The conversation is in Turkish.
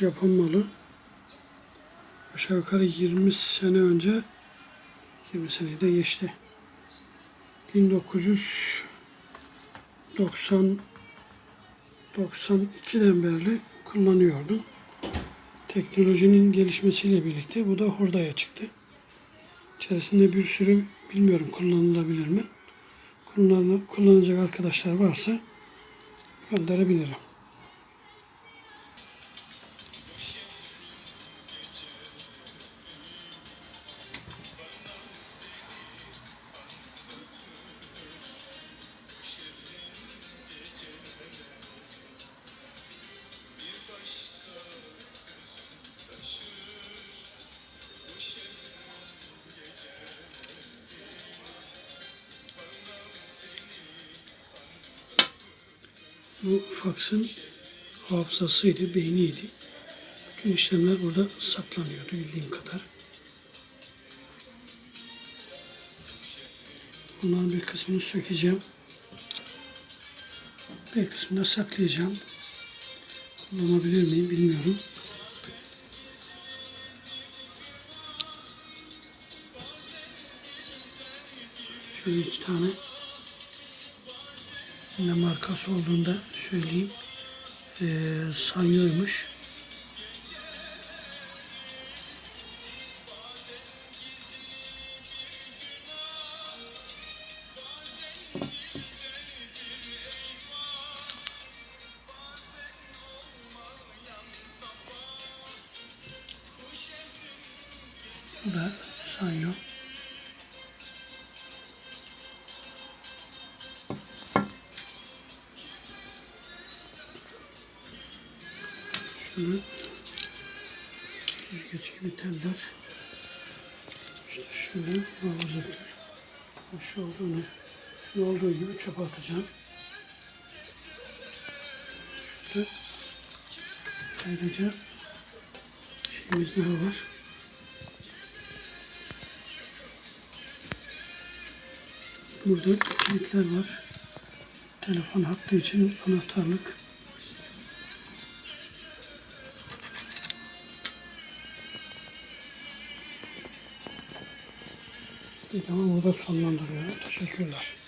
Japon malı. Aşağı yukarı 20 sene önce 20 seneyi de geçti. 1990 92'den beri kullanıyordum. Teknolojinin gelişmesiyle birlikte bu da hurdaya çıktı. İçerisinde bir sürü bilmiyorum kullanılabilir mi? Kullan, kullanacak arkadaşlar varsa gönderebilirim. Bu faksın hafızasıydı, beyniydi. Bütün işlemler burada saklanıyordu bildiğim kadar. Bunların bir kısmını sökeceğim. Bir kısmını da saklayacağım. Kullanabilir miyim bilmiyorum. Şöyle iki tane ne markası olduğunu da söyleyeyim. Ee, Sanyo'ymuş. Bu da Sanyo. Şunu süzgeç gibi teller. İşte şöyle havalıdır. Şu olduğunu, şu olduğu gibi çöpe atacağım. Şurada ayrıca şeyimiz daha var. Burada kilitler var. Telefon hattı için anahtarlık. Videomu burada sonlandırıyorum. Teşekkürler.